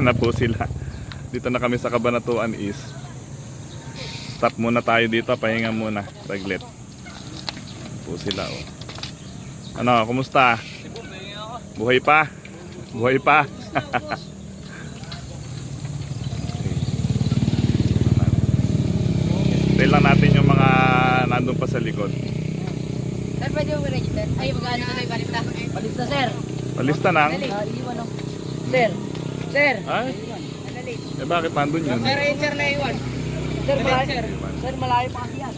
na po sila. Dito na kami sa Kabanatuan East. Stop muna tayo dito, pahinga muna. Saglit. Po sila oh. Ano, kumusta? Buhay pa? Buhay pa? Tayo lang natin yung mga nandun pa sa likod. Sir, pwede mo register? Ay, mag-ano na tayo balista? Palista, sir. Palista nang. Ah, iwan ako. Sir. Sir. Madali. eh bakit nandun yun? Sir, yun sir na iwan. Sir, malayo. Sir, malayo pa kasi yan.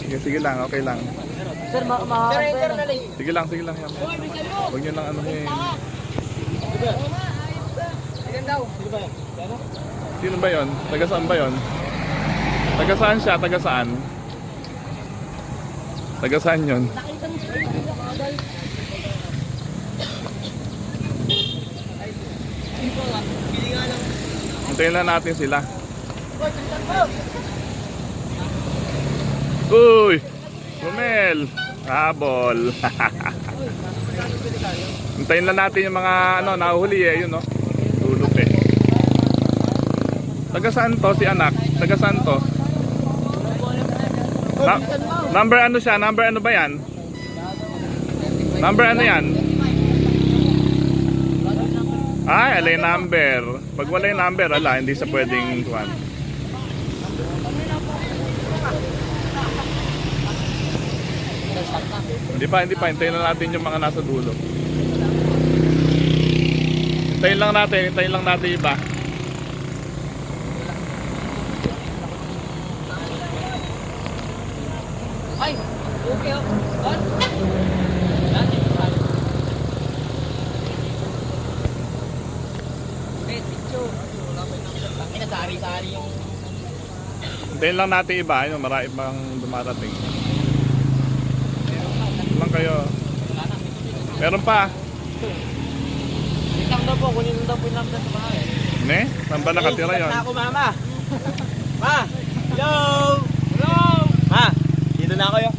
Sige, sige lang, okay lang. Sir, ma ma Sir, yun sir na Sige lang, sige lang yan. Huwag nyo lang ano eh. Ilan daw? Sino ba yon? Taga saan ba yon? Taga saan siya? Taga saan? Taga saan yun? Sir, hindi ako agad. Hintayin lang natin sila. Uy! Romel! Habol! Hintayin lang natin yung mga ano, nahuhuli eh, yun no. Tulog eh. Taga saan to si anak? Taga saan to? Na- number ano siya? Number ano ba yan? Number ano yan? Ay, alay number. Pag wala yung number, ala, hindi sa pwedeng kuhan. Hindi pa, hindi pa. Hintayin lang natin yung mga nasa dulo. Hintayin lang natin, hintayin lang natin iba. Ay, okay oh. On? Eh, picture. Ay, nasari-sari yung... Hintayin lang natin iba. Ayun, marami pang dumarating. Lang kayo. Meron pa. Wait lang daw po, kunin lang daw po yung sa bahay. Ne? Saan ba nakatira yun? Ako, mama. Ma! Hello! Hello! Ma! Dito na ako yun.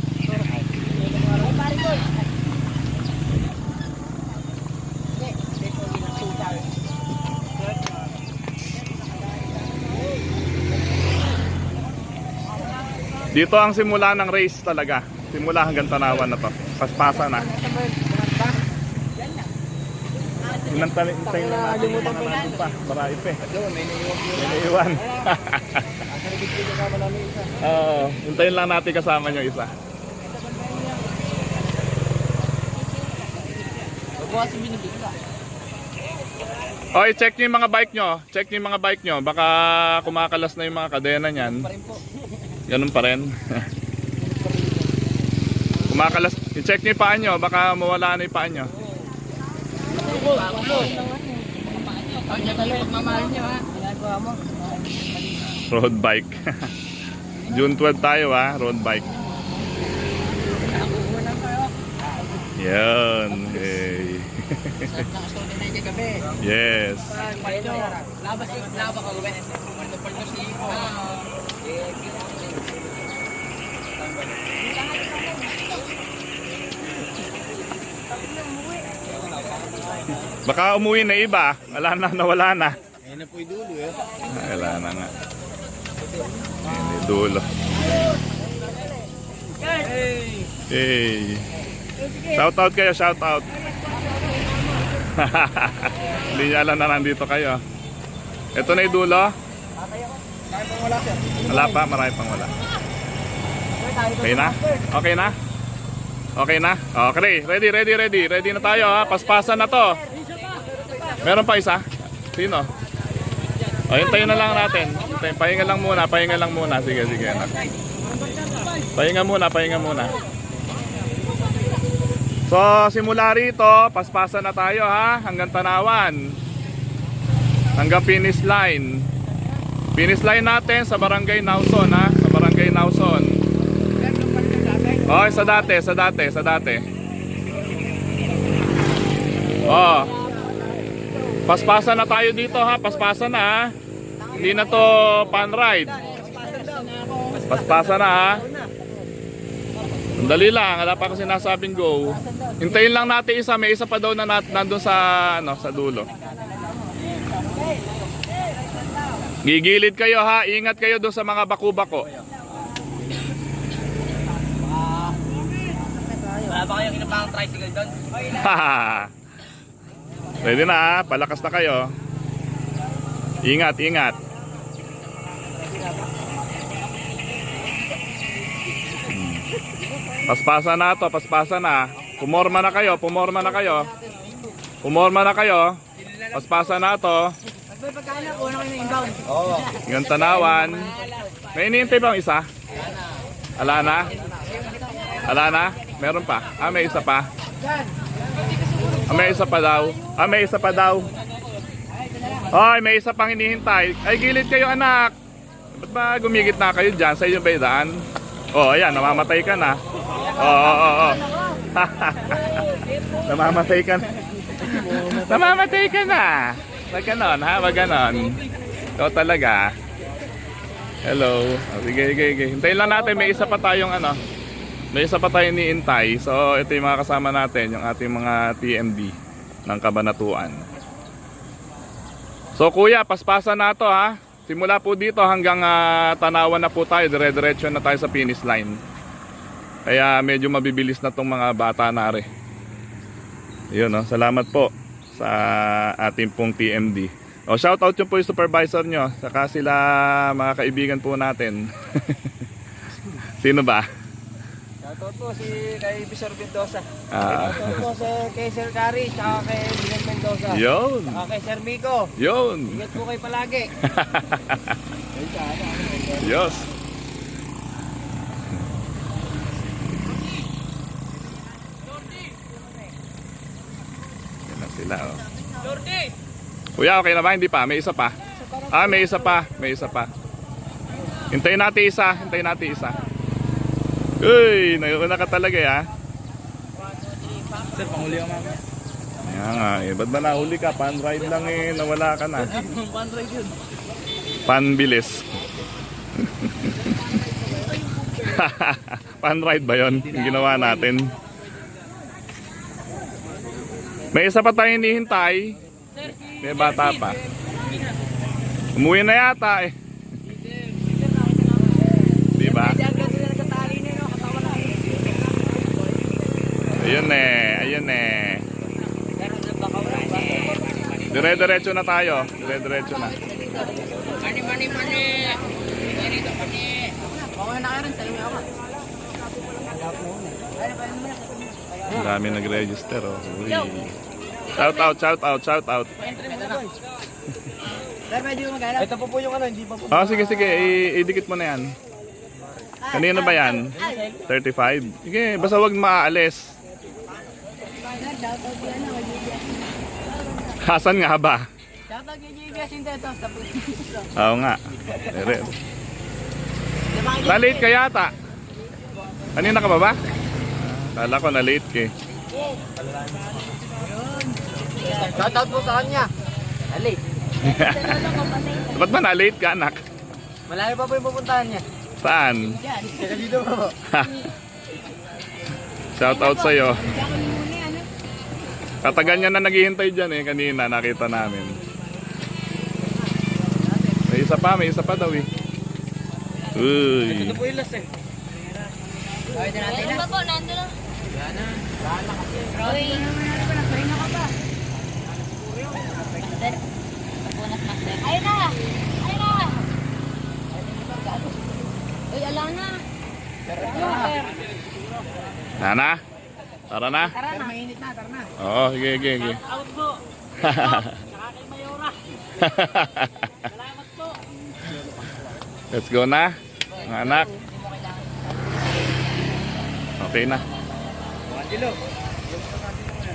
Dito ang simula ng race talaga. Simula hanggang tanawan na to. Paspasa na. Inantay inantay na natin yung mga nandun pa. Marami pa eh. May naiwan. Oo. hintayin lang natin kasama nyo isa. Okay, check nyo yung mga bike nyo. Check nyo yung mga bike nyo. Baka kumakalas na yung mga kadena niyan. Ganun pa rin. kumakalas. I-check nyo yung paa nyo. Baka mawala na yung paa nyo. Road bike. June 12 tayo ha. Road bike. Yan. Hey. Na. Yes. Labas yung laba ka gabi. Paldo paldo si Ipo. Baka umuwi na iba. Wala na, nawala na. Ayun na po yung dulo eh. Wala na nga. Yan yung dulo. Hey. Shout out kayo, shout out. Hindi niya alam na nandito kayo. Ito na yung dulo. Wala pa, marami pang wala. Okay na? Okay na? Okay na? Okay, ready, ready, ready. Ready na tayo ha. Paspasan na to. Meron pa isa? Sino? O, hintayin na lang natin. Pahinga lang muna, pahinga lang muna. Sige, sige. anak. Pahinga muna, pahinga muna. So, simula rito, paspasan na tayo ha, hanggang Tanawan. Hanggang finish line. Finish line natin sa Barangay Nauson ha, sa Barangay Nauson. Oh, sa dati, sa dati, sa dati. Oh. Paspasan na tayo dito ha, paspasan na. Hindi na to pan ride. Paspasan na ha. Sandali lang, wala pa kasi nasabing go. Hintayin lang natin isa, may isa pa daw na nat nandun sa ano, sa dulo. Gigilid kayo ha, ingat kayo doon sa mga baku-bako. Wala ba kayong kinapang tricycle doon? Ready na ha, palakas na kayo. Ingat, ingat. Hmm. Paspasan na to, paspasan na. Pumorma na kayo, pumorma na kayo. Pumorma na kayo. Paspasan na to. Oo. Yung tanawan. May iniintay bang isa? Ala na? Ala na? Meron pa? Ah, may isa pa? Ah, may isa pa daw. Ah, may isa pa daw. Ay, may isa pang hinihintay. Ay, gilid kayo anak. Ba't ba gumigit na kayo dyan? Sa inyo ba daan? Oh, ayan, namamatay ka na. Oo, oo, oo. namamatay ka na. namamatay ka na. Wag ganon, ha? Wag ganon. Ikaw talaga. Hello. Oh, sige, sige, sige. Hintayin lang natin. May isa pa tayong ano. May isa pa tayong niintay. So, ito yung mga kasama natin. Yung ating mga TMD ng Kabanatuan. So, kuya, paspasan na to ha. Simula po dito hanggang ah, Tanawan na po tayo. Dire-diretso na tayo sa finish line. Kaya medyo mabibilis na tong mga bata na rin. Yun, no? salamat po sa ating pong TMD. O, shout out yung po yung supervisor nyo. Saka sila mga kaibigan po natin. Sino ba? Shoutout po si kay Bisor Mendoza. Ah, Shoutout po sa kay Sir Cari, tsaka kay Bilan Mendoza. yun. Tsaka kay Sir Miko. Yun. Ingat po kayo palagi. Yes. Yan na sila, oh. Kuya, okay na ba? Hindi pa. May isa pa. Ah, may isa pa. May isa pa. Hintayin natin isa. Hintayin natin isa. Uy, naguna ka talaga, ya. Sir, panghuli ang mama. Kaya nga, eh. Ba't ba nahuli ka? Pan ride lang eh. Nawala ka na. Pan-ride yun. Panbilis. Pan ride ba yon? Yung ginawa natin. May isa pa tayong hinihintay. May bata pa. Umuwi na yata eh. Di ba? Ayun eh, ayun eh. Dire-diretso na tayo. Dire-diretso na. Mani, mani, mani! Ganito, mani! Okay na kayo rin, tayo ako. Ang dami nag-register oh. Uy. Shout out, shout out, shout out. Sir, medyo magala. Ito po po yung ano, hindi pa po. Oh, sige, sige. I- idikit mo na yan. Kanino ba yan? 35? Sige, basta wag maaalis. Hasan nga ba? Shoutout kay JBS yung teto. Oo nga. Na-late ka yata. Kanina ka ba ba? Kala ko na-late ka eh. Shoutout po sa kanya. Ali. Ba't ba na-late ka anak? Malayo pa po yung pupuntahan niya. Saan? Kaya dito po. Shout out sa'yo. Katagal niya na naghihintay dyan eh. Kanina nakita namin. May isa pa, may isa pa daw eh. Uy. Ito po yung last eh. Pwede natin na. Po, nandun na. Uy. Master. Bonus master. Ayun na! Ayun na! Uy, ala na. Nana? Tara na? Tara na. Mainit na, tara na. Oo, sige, sige, sige. Out po. Saka kay Mayora. Salamat po. Let's go na. Mga anak. Okay na.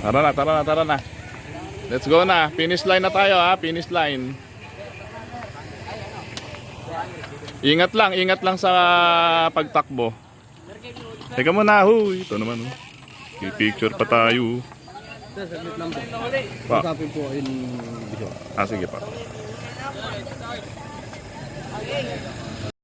Tara na, tara na, tara na. Let's go na. Finish line na tayo ha. Finish line. Ingat lang, ingat lang sa pagtakbo. Teka muna, huy. Ito naman, oh. Picture pa tayo. Pa. Po in. Ah, sige pa.